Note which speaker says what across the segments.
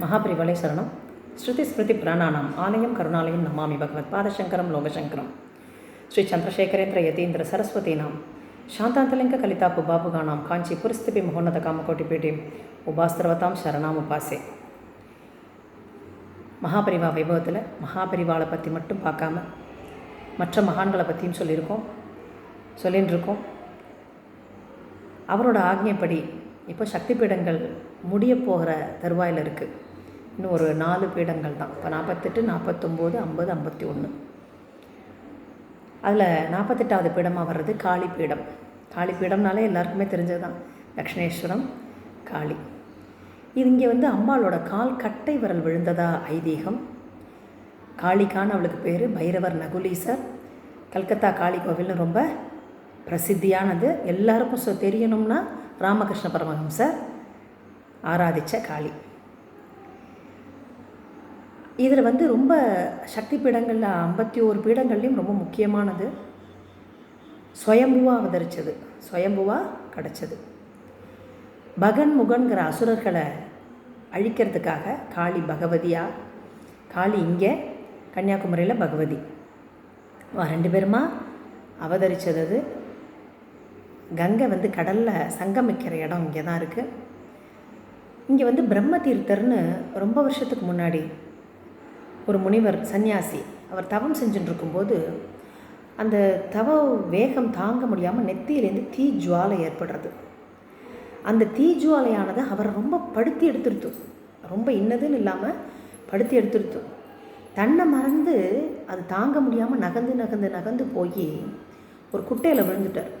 Speaker 1: மகாபரிவலை சரணம் ஸ்ருதி ஸ்மிருதி புராணானாம் ஆலயம் கருணாலயம் நமாமி பகவத் பாதசங்கரம் லோகசங்கரம் ஸ்ரீ சந்திரசேகரேந்திர யதீந்திர சரஸ்வதீனாம் ಶಾಂತಾಂತಲಿಂಗ ಕಲಿತಾಪು ಬಾಬುಗಾಣಾಂ ಕಾಂಚಿ ಪುರಸ್ಥಿತಿ ಮಹೋನ್ನತ ಕಾಮಕೋಟಿಪೀಠಿ உபாஸ்திரவதாம் சரணாம் உபாசே மகாபரிவா வைபவத்தில் மகாபரிவாளை பற்றி மட்டும் பார்க்காம மற்ற மகான்களை பற்றியும் சொல்லியிருக்கோம் சொல்லின்னு இருக்கோம் அவரோட ஆக்ஞைப்படி இப்போ சக்தி பீடங்கள் முடிய போகிற தருவாயில் இருக்குது இன்னும் ஒரு நாலு பீடங்கள் தான். இப்போ நாற்பத்தெட்டு நாற்பத்தொம்போது ஐம்பது ஐம்பத்தி ஒன்று அதில் நாற்பத்தெட்டாவது பீடமாக வர்றது காளி பீடம். காளி பீடம்னாலே எல்லாருக்குமே தெரிஞ்சது தான். தக்ஷணேஸ்வரம் காளி. இது இங்கே வந்து அம்பாளோட கால் கட்டை விரல் விழுந்ததா ஐதீகம். காளிக்கான அவளுக்கு பேர் பைரவர் நகுலீசர். கல்கத்தா காளி கோவில்னு ரொம்ப பிரசித்தியானது. எல்லாருக்கும் சொ தெரியணும்னா ராமகிருஷ்ண பரமஹம்சர் ஆராதித்த காளி. இதில் வந்து ரொம்ப சக்தி பீடங்களில் ஐம்பத்தி ஓரு பீடங்கள்லேயும் ரொம்ப முக்கியமானது ஸ்வயம்புவாக அவதரித்தது சுயம்புவாக கிடச்சது. பகன் முகன்கிற அசுரர்களை அழிக்கிறதுக்காக காளி பகவதியா? காளி இங்கே கன்னியாகுமரியில் பகவதி. ரெண்டு பேருமா அவதரித்தது அது. கங்கை வந்து கடலில் சங்கமிக்கிற இடம் இங்கே தான் இருக்குது இங்கே வந்து பிரம்ம தீர்த்தர்னு ரொம்ப வருஷத்துக்கு முன்னாடி ஒரு முனிவர் சன்னியாசி அவர் தவம் செஞ்சுட்டு இருக்கும்போது அந்த தவ வேகம் தாங்க முடியாமல் நெத்தியிலேருந்து தீ ஜுவாலை ஏற்படுறது. அந்த தீ ஜுவாலையானது அவரை ரொம்ப படுத்தி எடுத்துருத்து. ரொம்ப இன்னதுன்னு இல்லாமல் படுத்தி எடுத்துருத்து. தன்னை மறந்து அது தாங்க முடியாமல் நகர்ந்து நகர்ந்து நகர்ந்து போய் ஒரு குட்டையில் விழுந்துட்டார்.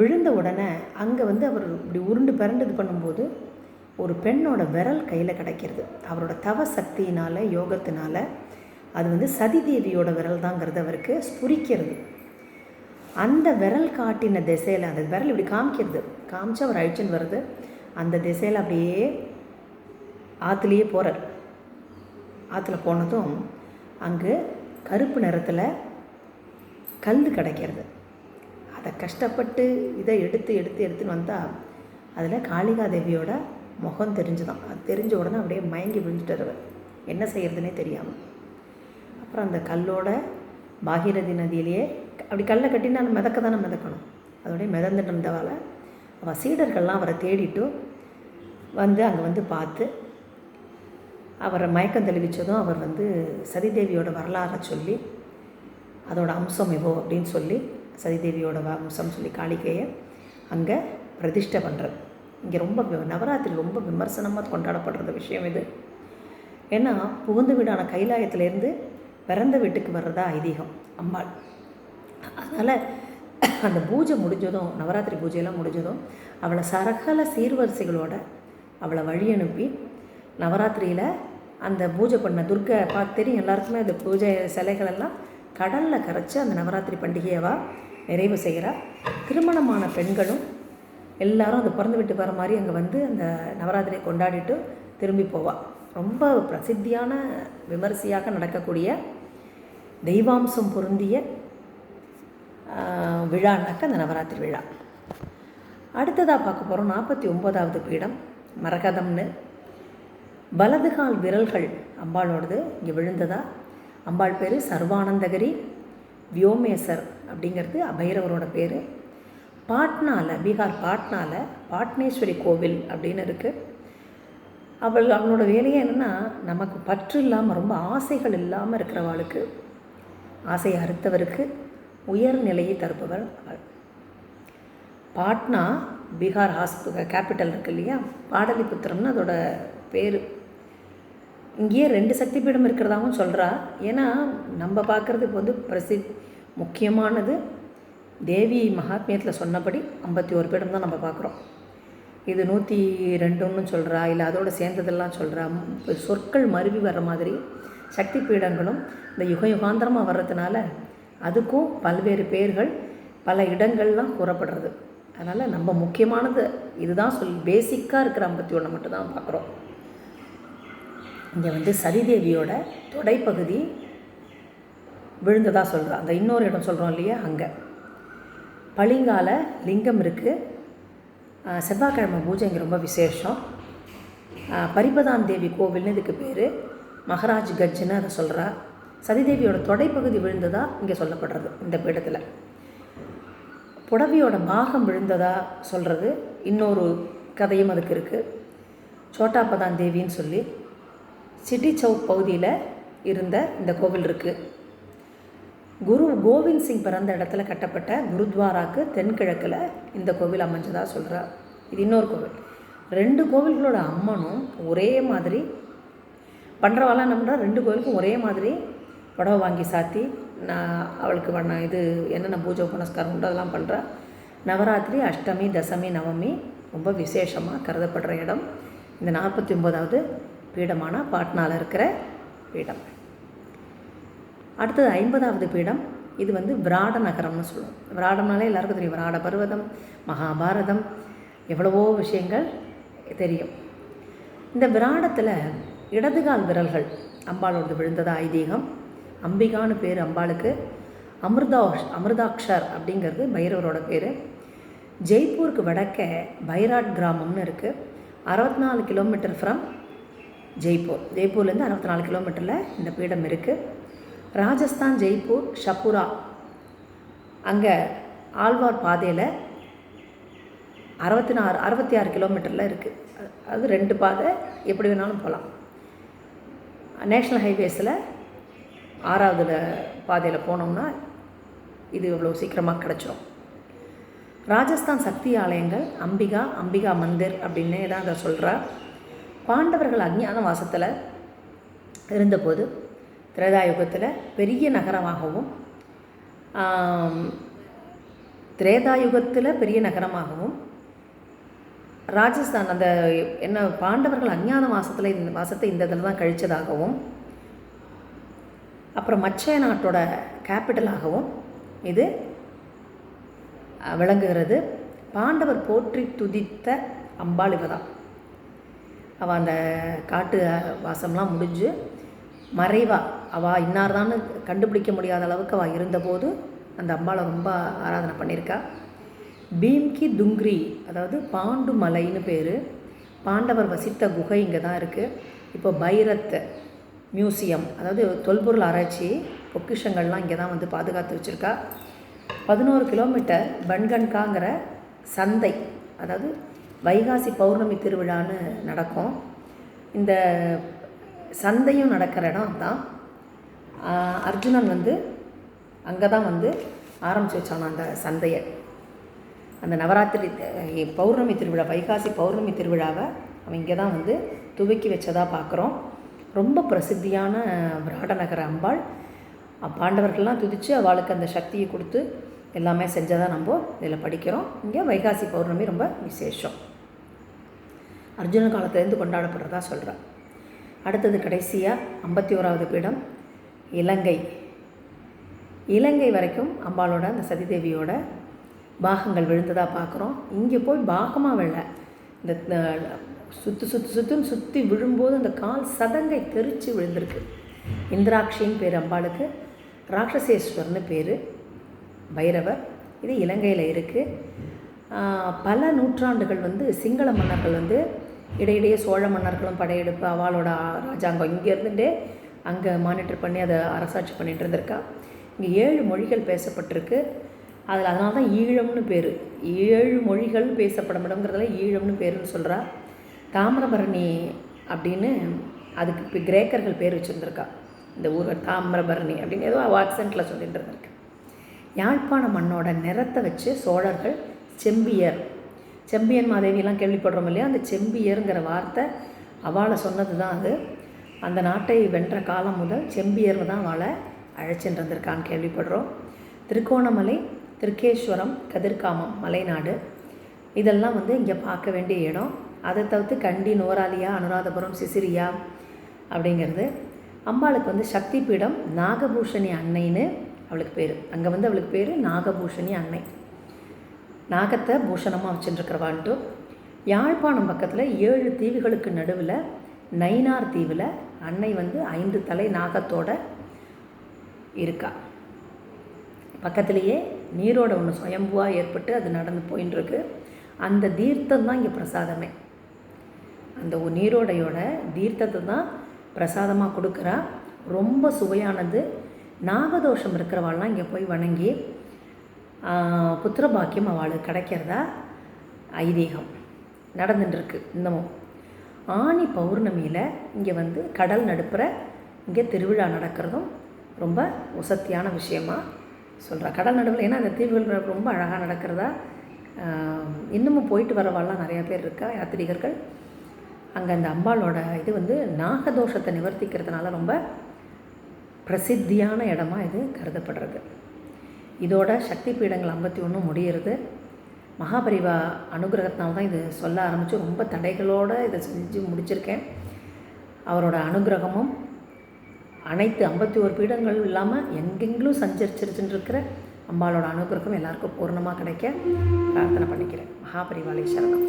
Speaker 1: விழுந்த உடனே அங்கே வந்து அவர் இப்படி உருண்டு பிறண்டு இது பண்ணும்போது ஒரு பெண்ணோட விரல் கையில் கிடைக்கிறது. அவரோட தவ சக்தியினால் யோகத்தினால அது வந்து சதிதேவியோட விரல் தாங்கிறது அவருக்கு ஸ்புரிக்கிறது. அந்த விரல் காட்டின திசையில் அந்த விரல் இப்படி காமிக்கிறது. காமிச்சு அவர் அழிச்சுன்னு வருது. அந்த திசையில் அப்படியே ஆற்றுலேயே போகிறார் ஆற்றுல போனதும் அங்கே கருப்பு நிறத்தில் கல் கிடைக்கிறது. அதை கஷ்டப்பட்டு இதை எடுத்து எடுத்து எடுத்துன்னு வந்தால் அதில் காளிகா தேவியோட முகம் தெரிஞ்சுதான். அது தெரிஞ்ச உடனே அப்படியே மயங்கி விழுந்துட்டார் அவர். என்ன செய்கிறதுனே தெரியாமல் அப்புறம் அந்த கல்லோட பாகீரதி நதியிலேயே அப்படி கல்லை கட்டினா மிதக்க தானே மிதக்கணும். அதோடய மிதந்துட்டு இருந்தவால் அவள் சீடர்கள்லாம் அவரை தேடிட்டு வந்து அங்கே வந்து பார்த்து அவரை மயக்கம் தெளிவித்ததும் அவர் வந்து சதிதேவியோட வரலாறை சொல்லி அதோட அம்சம் எவோ அப்படின்னு சொல்லி சதிதேவியோட அம்சம் சொல்லி காளிக்கையை அங்கே பிரதிஷ்டை பண்ணுறது இங்கே ரொம்ப நவராத்திரி ரொம்ப விமர்சனமாக கொண்டாடப்படுற விஷயம் இது. ஏன்னா புகுந்த வீடான கைலாயத்திலேருந்து பிறந்த வீட்டுக்கு வர்றதா ஐதீகம் அம்பாள். அதனால் அந்த பூஜை முடிஞ்சதும் நவராத்திரி பூஜையெல்லாம் முடிஞ்சதும் அவளை சரகல சீர்வரிசைகளோட அவளை வழி அனுப்பி நவராத்திரியில் அந்த பூஜை பண்ண துர்க்கை பார்த்து தெரியும் எல்லாருக்குமே அந்த பூஜை சிலைகளெல்லாம் கடலில் கரைச்சி அந்த நவராத்திரி பண்டிகையவா நிறைவு செய்கிறாள் திருமணமான பெண்களும் எல்லாரும் அந்த பிறந்து விட்டு வர மாதிரி அங்கே வந்து அந்த நவராத்திரியை கொண்டாடிட்டு திரும்பி போவாள் ரொம்ப பிரசித்தியான விமரிசையாக நடக்கக்கூடிய தெய்வாம்சம் பொருந்திய விழானாக்க அந்த நவராத்திரி விழா. அடுத்ததாக பார்க்க போகிறோம் நாற்பத்தி ஒம்போதாவது பீடம் மரகதம்னு. வலது கால் விரல்கள் அம்பாளோடது இங்கே விழுந்ததா? அம்பாள் பேர் சர்வானந்தகிரி வியோமேசர் அப்படிங்கிறது அபைரவரோட பேர். பாட்னாவில் பீகார் பாட்னாவில் பாட்னேஸ்வரி கோவில் அப்படின்னு இருக்குது அவள் அவளோட வேலையே என்னென்னா நமக்கு பற்று இல்லாமல் ரொம்ப ஆசைகள் இல்லாமல் இருக்கிறவாளுக்கு ஆசையை அறுத்தவருக்கு உயர்நிலையை தருப்பவர் அவள். பாட்னா பீகார் ஹாஸ்ப கேபிட்டல் இருக்கு இல்லையா? பாடலிபுத்திரம்னு அதோட பேர். இங்கேயே ரெண்டு சக்தி பீடம் இருக்கிறதாகவும் சொல்கிறா ஏன்னா நம்ம பார்க்குறது இப்போ வந்து பிரசி முக்கியமானது தேவி மகாத்மியத்தில் சொன்னபடி ஐம்பத்தி ஒரு பீடம் தான் நம்ம பார்க்குறோம். இது நூற்றி ரெண்டுன்னு சொல்கிறா இல்லை அதோடு சேர்ந்ததெல்லாம் சொல்கிறா சொற்கள் மருவி வர்ற மாதிரி சக்தி பீடங்களும் இந்த யுக யுகாந்திரமாக வர்றதுனால அதுக்கும் பல்வேறு பேர்கள் பல இடங்கள்லாம் கூறப்படுறது. அதனால் நம்ம முக்கியமானது இதுதான் சொல் பேசிக்காக இருக்கிற ஐம்பத்தி ஒன்று மட்டும்தான் பார்க்குறோம். இங்கே வந்து சதிதேவியோட தொடைப்பகுதி விழுந்ததாக சொல்கிறா அந்த இன்னொரு இடம் சொல்கிறோம் இல்லையா? அங்கே. பளிங்கால லிங்கம் இருக்குது செவ்வாய்க்கிழமை பூஜை இங்கே ரொம்ப விசேஷம். பரிபதான் தேவி கோவில்னு இதுக்கு பேர். மகராஜ் கட்ஜுன்னு அதை சொல்கிறா சதிதேவியோட தொடைப்பகுதி விழுந்ததா இங்கே சொல்லப்படுறது இந்த பீடத்தில். புடவையோட பாகம் விழுந்ததா சொல்கிறது இன்னொரு கதையும் அதுக்கு இருக்குது சோட்டாபதான் தேவின்னு சொல்லி சிட்டி சவுக் பகுதியில் இருந்த இந்த கோவில் இருக்குது குரு கோவிந்த் சிங் பிறந்த இடத்துல கட்டப்பட்ட குருத்வாராக்கு தென்கிழக்கில் இந்த கோவில் அமைஞ்சதாக சொல்கிறார் இது இன்னொரு கோவில். ரெண்டு கோவில்களோட அம்மனும் ஒரே மாதிரி பண்ணுறவாலாம் என்ன ரெண்டு கோவிலுக்கும் ஒரே மாதிரி புடவை வாங்கி சாத்தி நான் அவளுக்கு பண்ண இது என்னென்ன பூஜை புனஸ்காரம் உண்டு அதெல்லாம் பண்ணுறா நவராத்திரி அஷ்டமி தசமி நவமி ரொம்ப விசேஷமாக கருதப்படுற இடம். இந்த நாற்பத்தி ஒம்போதாவது பீடமான பாட்னாவில் இருக்கிற பீடம். அடுத்தது ஐம்பதாவது பீடம். இது வந்து விராட நகரம்னு சொல்லுவோம். விராடம்னாலே எல்லாருக்கும் தெரியும். விராட பர்வதம் மகாபாரதம் எவ்வளவோ விஷயங்கள் தெரியும். இந்த விராடத்தில் இடதுகால் விரல்கள் அம்பாளோடது விழுந்ததா ஐதீகம். அம்பிகான்னு பேர் அம்பாளுக்கு. அமிர்தாஷ் அமிர்தாக்ஷர் அப்படிங்கிறது பைரவரோட பேர். ஜெய்ப்பூருக்கு வடக்க பைராட் கிராமம்னு இருக்குது அறுபத்தி நாலு கிலோமீட்டர் ஃப்ரம் ஜெய்ப்பூர். ஜெய்ப்பூர்லேருந்து அறுபத்தி நாலு கிலோமீட்டரில் இந்த பீடம் இருக்குது ராஜஸ்தான் ஜெய்ப்பூர் ஷப்புரா அங்கே ஆழ்வார் பாதையில் அறுபத்தி நாலு அறுபத்தி ஆறு கிலோமீட்டரில் இருக்குது அது ரெண்டு பாதை எப்படி வேணாலும் போகலாம் நேஷ்னல் ஹைவேஸில் ஆறாவது பாதையில் போனோம்னா இது இவ்வளோ சீக்கிரமாக கிடச்சிரும். ராஜஸ்தான் சக்தி ஆலயங்கள் அம்பிகா அம்பிகா மந்திர் அப்படின்னே தான் அதை சொல்கிறா பாண்டவர்கள் அஞ்ஞான வாசத்தில் இருந்தபோது திரேதாயுகத்தில் பெரிய நகரமாகவும் திரேதா திரேதாயுகத்தில் பெரிய நகரமாகவும் ராஜஸ்தான் அந்த என்ன பாண்டவர்கள் அஞ்ஞான மாதத்தில் இந்த வாசத்தை இந்த இதில் தான் கழித்ததாகவும் அப்புறம் மச்சய நாட்டோட கேபிட்டலாகவும் இது விளங்குகிறது. பாண்டவர் போற்றி துதித்த அம்பாள் இவ தான் அவள் அந்த காட்டு வாசம்லாம் முடிஞ்சு மறைவா. அவள் இன்னார்தான்னு கண்டுபிடிக்க முடியாத அளவுக்கு அவள் இருந்தபோது அந்த அம்பாளை ரொம்ப ஆராதனை பண்ணியிருக்கா. பீம்கி துங்க்ரி அதாவது பாண்டு மலைன்னு பேர். பாண்டவர் வசித்த குகை இங்கே தான் இருக்குது இப்போ பைரத் மியூசியம் அதாவது தொல்பொருள் ஆராய்ச்சி பொக்கிஷங்கள்லாம் இங்கே தான் வந்து பாதுகாத்து வச்சுருக்கா. பதினோரு கிலோமீட்டர் பன்கன்காங்கிற சந்தை அதாவது வைகாசி பௌர்ணமி திருவிழான்னு நடக்கும். இந்த சந்தையும் நடக்கிற இடம் தான் அர்ஜுனன் வந்து அங்கே தான் வந்து ஆரம்பிச்சு வச்சான் அந்த சந்தையை. அந்த நவராத்திரி பௌர்ணமி திருவிழா வைகாசி பௌர்ணமி திருவிழாவை அவன் இங்கே தான் வந்து துவக்கி வச்சதாக பார்க்குறோம் ரொம்ப பிரசித்தியான விராடநகர அம்பாள். பாண்டவர்கள்லாம் துதித்து அவளுக்கு அந்த சக்தியை கொடுத்து எல்லாமே செஞ்சதாக நம்ம இதில் படிக்கிறோம். இங்கே வைகாசி பௌர்ணமி ரொம்ப விசேஷம். அர்ஜுன காலத்துலேருந்து கொண்டாடப்படுறதா சொல்கிறான் அடுத்தது கடைசியாக ஐம்பத்தி ஓராவது பீடம் இலங்கை. இலங்கை வரைக்கும் அம்பாளோட அந்த சதிதேவியோட பாகங்கள் விழுந்ததாக பார்க்குறோம் இங்கே போய் பாகமாக விழ இந்த சுற்று சுற்று சுற்றுன்னு சுற்றி விழும்போது அந்த கால் சதங்கை தெரித்து விழுந்திருக்கு. இந்திராட்சின்னு பேர் அம்பாளுக்கு ராட்சசேஸ்வர்னு பேர். பைரவர் இது இலங்கையில் இருக்குது பல நூற்றாண்டுகள் வந்து சிங்கள மன்னர்கள் வந்து இடையிடையே சோழ மன்னர்களும் படையெடுப்பு அவளோட ராஜாங்கம். இங்கேருந்துட்டே அங்கே மானிட்டர் பண்ணி அதை அரசாட்சி பண்ணிட்டு இருந்திருக்கா. இங்கே ஏழு மொழிகள் பேசப்பட்டிருக்கு. அதில் அதனால தான் ஈழம்னு பேர். ஏழு மொழிகள் பேசப்படும் இடங்கிறதுல ஈழம்னு பேருன்னு சொல்கிறா தாமிரபரணி அப்படின்னு அதுக்கு இப்போ கிரேக்கர்கள் பேர் வச்சுருந்துருக்கா. இந்த ஊர் தாமிரபரணி அப்படின்னு ஏதோ ஆக்சென்ட்டில் சொல்லிட்டு இருந்திருக்கு. யாழ்ப்பாண மண்ணோட நிறத்தை வச்சு சோழர்கள் செம்பியர் செம்பியன் மாதேவியெல்லாம் கேள்விப்படுறோம் இல்லையா? அந்த செம்பியருங்கிற வார்த்தை அவளை சொன்னது தான் அது. அந்த நாட்டை வென்ற காலம் முதல் செம்பியர் தான் அவளை அழைச்சிட்டு இருந்திருக்கான்னு கேள்விப்படுறோம். திருக்கோணமலை திருக்கேஸ்வரம் கதிர்காமம் மலைநாடு இதெல்லாம் வந்து இங்கே பார்க்க வேண்டிய இடம். அதை தவிர்த்து கண்டி நோராலியா அனுராதபுரம் சிசிரியா அப்படிங்கிறது. அம்பாளுக்கு வந்து சக்தி பீடம் நாகபூஷணி அன்னைன்னு அவளுக்கு பேர். அங்கே வந்து அவளுக்கு பேர் நாகபூஷணி அன்னை. நாகத்தை பூஷணமாக வச்சுட்டுருக்கிறவான்ட்டு யாழ்ப்பாணம் பக்கத்தில் ஏழு தீவுகளுக்கு நடுவில் நைனார் தீவில் அன்னை வந்து ஐந்து தலை நாகத்தோட இருக்கா. பக்கத்துலேயே நீரோட ஒன்று சுயம்புவாக ஏற்பட்டு அது நடந்து போயின்னு அந்த தீர்த்தம் தான் இங்கே பிரசாதமே. அந்த ஒரு நீரோடையோட தீர்த்தத்தை தான் பிரசாதமாக கொடுக்குறா. ரொம்ப சுவையானது. நாகதோஷம் இருக்கிறவாள்லாம் இங்கே போய் வணங்கி புத்திர பாக்கியம் அவளுக்கு கிடைக்கிறதா? ஐதீகம். நடந்துட்டுருக்கு இன்னமும். ஆனி பௌர்ணமியில் இங்கே வந்து கடல் நடுப்புற இங்கே திருவிழா நடக்கிறதும் ரொம்ப உசத்தியான விஷயமா சொல்கிறா கடல் நடுவில் ஏன்னா அந்த தீவுகள் ரொம்ப அழகாக நடக்கிறதா? இன்னமும் போயிட்டு வரவாள்லாம் நிறையா பேர் இருக்கா? யாத்திரிகர்கள் அங்கே அந்த அம்பாளோட இது வந்து நாகதோஷத்தை நிவர்த்திக்கிறதுனால ரொம்ப பிரசித்தியான இடமா இது கருதப்படுறது. இதோட சக்தி பீடங்கள் ஐம்பத்தி ஒன்று முடியிறது. மகாபரிவா அனுகிரகத்தினால தான் இது சொல்ல ஆரம்பித்து ரொம்ப தடைகளோடு இதை செஞ்சு முடிச்சிருக்கேன். அவரோட அனுகிரகமும் அனைத்து ஐம்பத்தி ஒரு பீடங்கள் இல்லாமல் எங்கெங்கிலும் சஞ்சரிச்சிருச்சுன்னு இருக்கிற அம்பாளோட அனுகிரகம் எல்லாருக்கும் பூர்ணமாக கிடைக்க பிரார்த்தனை பண்ணிக்கிறேன். மகாபரிவாலை சரணம்.